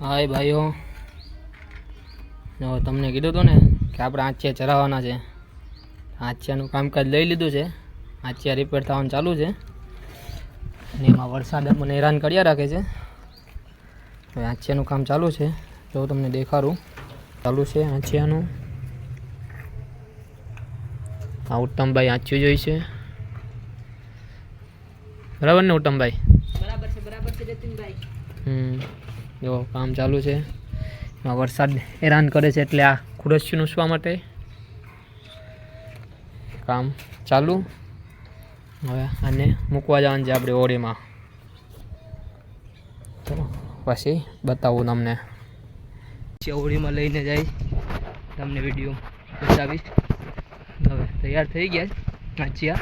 હાય ભાઈઓ. તમને કીધું હતું ને કે આપણે આંચિયા ચરાવવાના છે. આંચિયાનું કામકાજ લઈ લીધું છે. આંચિયા રિપેર થવાનું ચાલુ છે. અને એમાં વરસાદ મને હેરાન કર્યા રાખે છે. હવે આંચિયાનું કામ ચાલુ છે. જો તમને દેખાડું. ચાલુ છે આંચિયાનું. આ ઉત્તમભાઈ આંચ્યું જોઈ છે. બરાબર ને ઉત્તમભાઈ? બરાબર છે બરાબર છે હમ. જો કામ ચાલુ છે. એમાં વરસાદ હેરાન કરે છે એટલે આ ખુરશીનું નૂસવા માટે કામ ચાલુ. હવે આને મૂકવા જવાનું છે આપણે ઓળીમાં ચલો પછી બતાવું તમને. ઓળીમાં લઈને જાય તમને વીડિયો બતાવીશ. હવે તૈયાર થઈ ગયા છે. આચિયા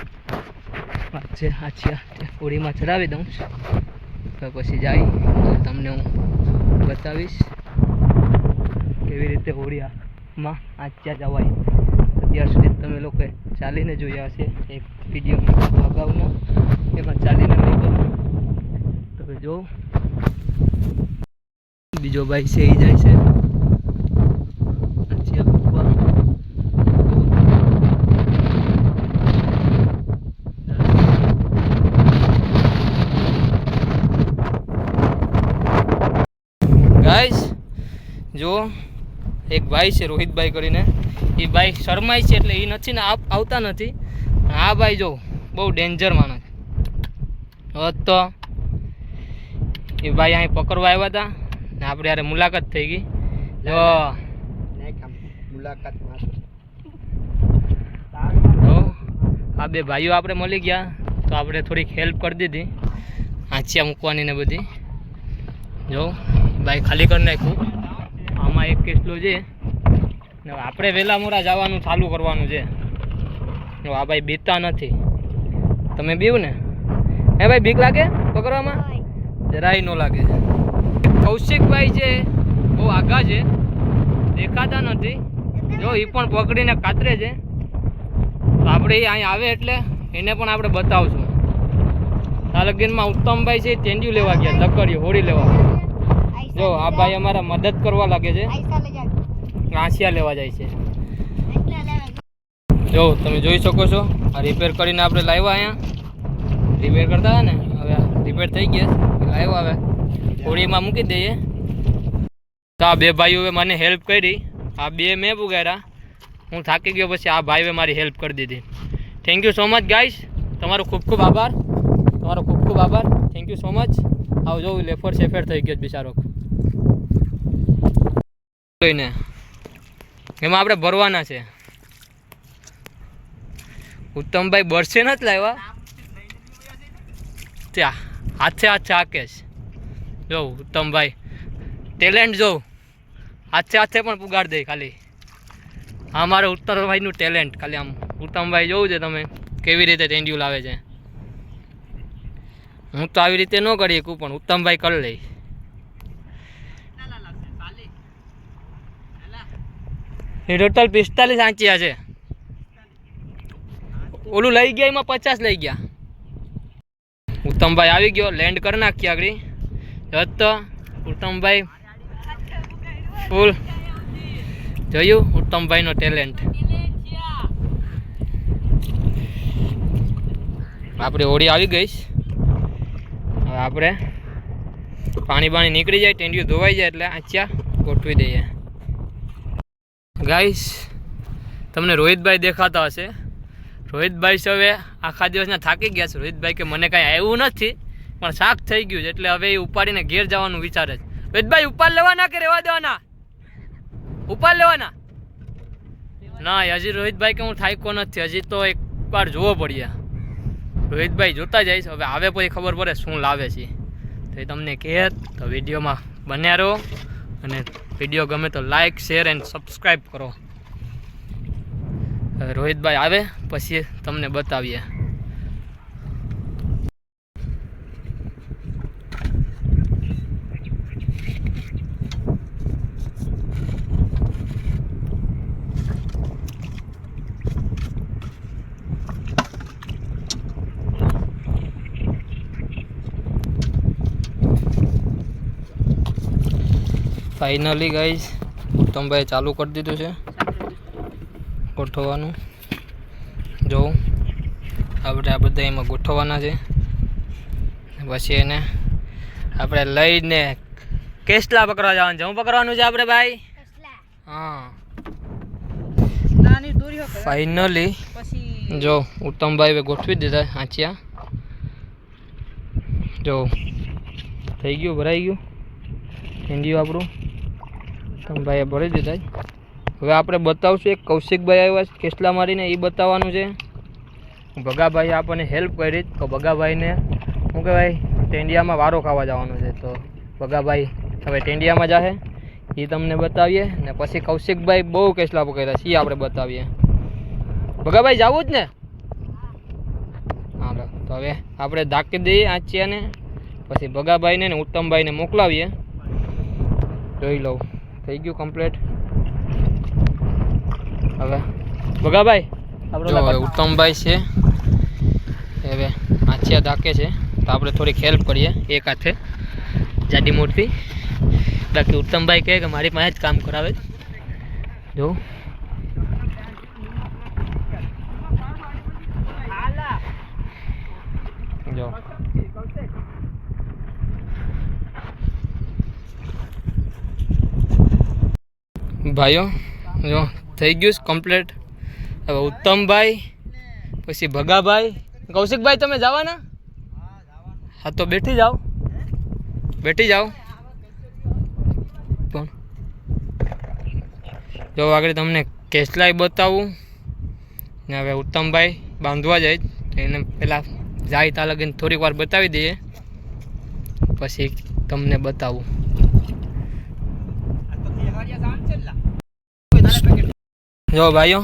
છે આચિયા ઓળીમાં ચડાવી દઉં પછી જાય. તમને હું બતાવીશ કેવી રીતે હોડિયામાં આચ્યા જવાય. અત્યાર સુધી તમે લોકોએ ચાલીને જોયા હશે એક વીડિયો અગાઉનો એમાં ચાલીને તમે જો બીજો ભાઈ છે એ જાય છે આચ્યા મૂકવા. ગાઈસ જો એક ભાઈ છે રોહિતભાઈ કરીને. એ ભાઈ શરમાય છે એટલે એ નથી ને આવતા નથી. આ ભાઈ જો બહુ ડેન્જર માણસ તો એ ભાઈ અહીં પકડવા આવ્યા હતા ને આપણે યારે મુલાકાત થઈ ગઈ. જો. મુલાકાત આ બે ભાઈઓ આપણે મળી ગયા. તો આપણે થોડીક હેલ્પ કરી દીધી. આંચિયા મૂકવાની ને બધી. જો ભાઈ ખાલી કરી નાખ્યું. આમાં એક કેટલું છે. ને આપણે વહેલા મોડા જવાનું ચાલુ કરવાનું છે. આ ભાઈ બીતા નથી. તમે બીવ ને? હે ભાઈ, બીક લાગે પકડવામાં? જરાય ન લાગે. કૌશિકભાઈ છે, બહુ આઘા છે. દેખાતા નથી. જો એ પણ પકડીને કાતરે છે. તો આપણે એ અહીં આવે એટલે એને પણ આપણે બતાવશું. આ લગીનમાં ઉત્તમભાઈ છે, એ તેંડિયું લેવા ગયા લકડીયું હોળી લેવા. જો આ ભાઈ અમારા મદદ કરવા લાગે છે. આંસિયા લેવા જાય છે. જો તમે જોઈ શકો છો આ રિપેર કરીને આપણે લાવ્યા અહીંયા. રિપેર કરતા હતા ને હવે રિપેર થઈ ગયા લાવ્યા હવે. હોળીમાં મૂકી દઈએ. તો આ બે ભાઈઓએ મને હેલ્પ કરી. આ બે મેં પુગાર્યા. હું થાકી ગયો પછી આ ભાઈએ મારી હેલ્પ કરી દીધી. થેન્ક યુ સો મચ ગાઈશ તમારો ખૂબ ખૂબ આભાર. તમારો ખૂબ ખૂબ આભાર. થેન્ક યુ સો મચ આવજો લેફર સેફેર થઈ ગયો બિચારો. જોઈને એમાં આપણે ભરવાના છે. ઉત્તમભાઈ બરસે નથી લાવ્યા. ત્યાં, હાથે હાથે હાકે છે જો, ઉત્તમભાઈ ટેલેન્ટ જો. હાથે હાથે પણ પુગાડ દે ખાલી. આ મારે ઉત્તરભાઈનું ટેલેન્ટ ખાલી આમ. ઉત્તમભાઈ, જોવું છે તમે કેવી રીતે ટેન્ડ્યુ લાવે છે. હું તો આવી રીતે ન કરી શકું, પણ ઉત્તમભાઈ કરી લઈ ટોટલ પિસ્તાલીસ આંચિયા છે. ઓલું લઈ ગયા, એમાં પચાસ લઈ ગયા. ઉત્તમભાઈ આવી ગયો લેન્ડ કરી નાખી આગળ. જતો, ઉત્તમભાઈ ફૂલ. જોયું, ઉત્તમભાઈનો ટેલેન્ટ આપણે હોળી આવી ગઈ હવે આપણે પાણી બાણી નીકળી જાય ટેન્ડિયું ધોવાઈ જાય એટલે આંચ્યા ગોઠવી દઈએ. ગાઈસ તમને રોહિતભાઈ દેખાતા હશે. રોહિતભાઈ છે આખા દિવસના થાકી ગયા છે. રોહિતભાઈ કે મને કાંઈ આવ્યું નથી, પણ શાક થઈ ગયું છે, એટલે હવે એ ઉપાડીને ઘેર જવાનું વિચારે છે. રોહિતભાઈ, ઉપાડ લેવાના કે રહેવા દેવાના? ઉપાડ લેવાના? ના, હજી રોહિતભાઈ કે હું થાક્યો નથી. હજી તો એક વાર જોવો પડ્યા. રોહિતભાઈ જોતા જઈશ હવે આવે પછી ખબર પડે શું લાવે છે. તો એ તમને કહે તો વિડીયોમાં બન્યા રહો. અને વીડિયો ગમે તો લાઈક શેર એન્ડ સબસ્ક્રાઈબ કરો. રોહિતભાઈ આવે પછી તમને બતાવીએ. ફાઇનલી ગાઈઝ ઉત્તમભાઈ ચાલુ કરી દીધું છે. ગોઠવવાનું. જોઉં. આપણે આ બધા એમાં ગોઠવવાના છે. પછી એને આપણે લઈને કેસલા પકડવા જવાનું છે. હું પકડવાનું છે આપણે ભાઈ? હા. નાની ફાઇનલી પછી જો ઉત્તમભાઈ ગોઠવી દીધા આંચિયા. જો થઈ ગયું ભરાઈ ગયું. હિન્દી આપણું. ઉત્તમભાઈએ ભરી દીધા હવે આપણે બતાવશું એક કૌશિકભાઈ આવ્યા છે, કેસલા મારીને એ બતાવવાનું છે. ભગાભાઈ આપણને હેલ્પ કરી. તો ભગાભાઈને શું કહેવાય ટેન્ડિયામાં વારો ખાવા જવાનો છે. તો ભગાભાઈ હવે ટેન્ડિયામાં જાહે. એ તમને બતાવીએ ને પછી કૌશિકભાઈ બહુ કેસલા પકડ્યા છે એ આપણે બતાવીએ. ભગાભાઈ, જવું જ ને? હાલો, તો હવે આપણે ધાકી દઈએ આંચિયાને. પછી ભગાભાઈને ને ઉત્તમભાઈને મોકલાવીએ. જોઈ લઉં. થઈ ગયું કમ્પ્લીટ હવે બગાભાઈ? આપણે ઉત્તમભાઈ છે. હવે આંચિયા ધાકે છે. તો આપણે થોડીક હેલ્પ કરીએ એક હાથે. જાડી મોટી બાકી ઉત્તમભાઈ કહે કે મારી પાસે જ કામ કરાવે. જો. જો. ભાઈઓ, જો, થઈ ગયું છે કમ્પ્લીટ હવે ઉત્તમભાઈ, પછી ભગાભાઈ. કૌશિકભાઈ, તમે જવાના? હા, તો બેઠી જાઓ. બેઠી જાઓ. પણ જો, આગળ તમને કેસલાય બતાવું. ને હવે ઉત્તમભાઈ બાંધવા જાય. તો એને પહેલાં જાય ત્યાં લગીને થોડીક વાર બતાવી દઈએ. પછી તમને બતાવું. જો ભાઈઓ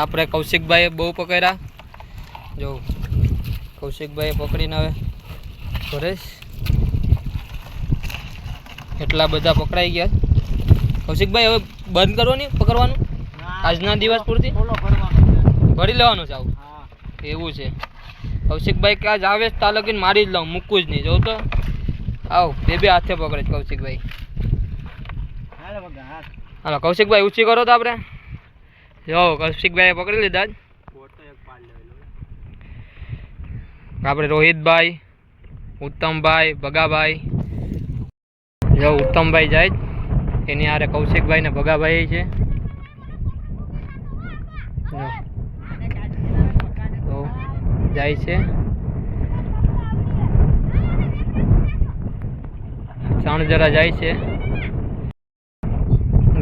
આપણે કૌશિકભાઈએ બહુ પકડ્યા. જો કૌશિકભાઈએ પકડીને હવે ભરેશ એટલા બધા પકડાઈ ગયા. કૌશિકભાઈ હવે બંધ કરો ને પકડવાનું? આજના દિવસ પૂરતી? ભરી લેવાનું છે આવું? એવું છે. કૌશિકભાઈ કે આજ આવે તા લગીને મારી જ લઉં મૂકું જ નહીં. જોઉં તો આવ બે બે હાથે પકડે છે કૌશિકભાઈ. હાલો કૌશિકભાઈ ઊંચી કરો તો આપણે. જો કૌશિકભાઈએ પકડી લીધા આપણે રોહિતભાઈ ઉત્તમભાઈ ભગાભાઈ. જો ઉત્તમભાઈ જાય. એની હારે કૌશિકભાઈ ને ભગાભાઈ છે. તો જાય છે. ત્રણ જરા જાય છે.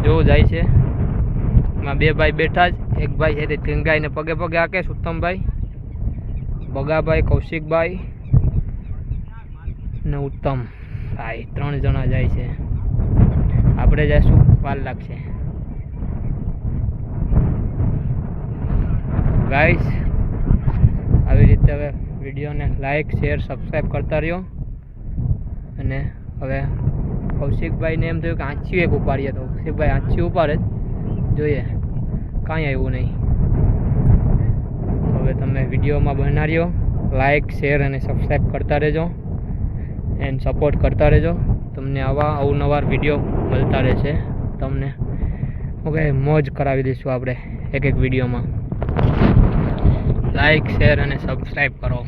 જો જાય છે. એમાં બે ભાઈ બેઠા જ. એક ભાઈ છે તે ટીંગાઈને પગે પગે આકે ઉત્તમભાઈ બગાભાઈ, કૌશિકભાઈ ને ઉત્તમ. ભાઈ ત્રણ જણા જાય છે. આપણે જઈશું. વાર લાગશે. ગાઈસ આવી રીતે હવે વિડીયોને લાઈક શેર સબસ્ક્રાઈબ કરતા રહ્યો. અને હવે કૌશિકભાઈને એમ થયું કે આંચી એક ઉપાડીએ તો. કૌશિકભાઈ આંચી ઉપાડે જોઈએ. કાંઈ આવ્યું નહીં. હવે તમે વિડીયોમાં બના રહ્યો લાઈક શેર અને સબસ્ક્રાઈબ કરતા રહેજો. એન્ડ સપોર્ટ કરતા રહેજો. તમને આવા અવનવાર વીડિયો મળતા રહેશે તમને. ઓકે મોજ કરાવી દઈશું આપણે એક એક વિડીયોમાં. લાઈક શેર અને સબસ્ક્રાઈબ કરો.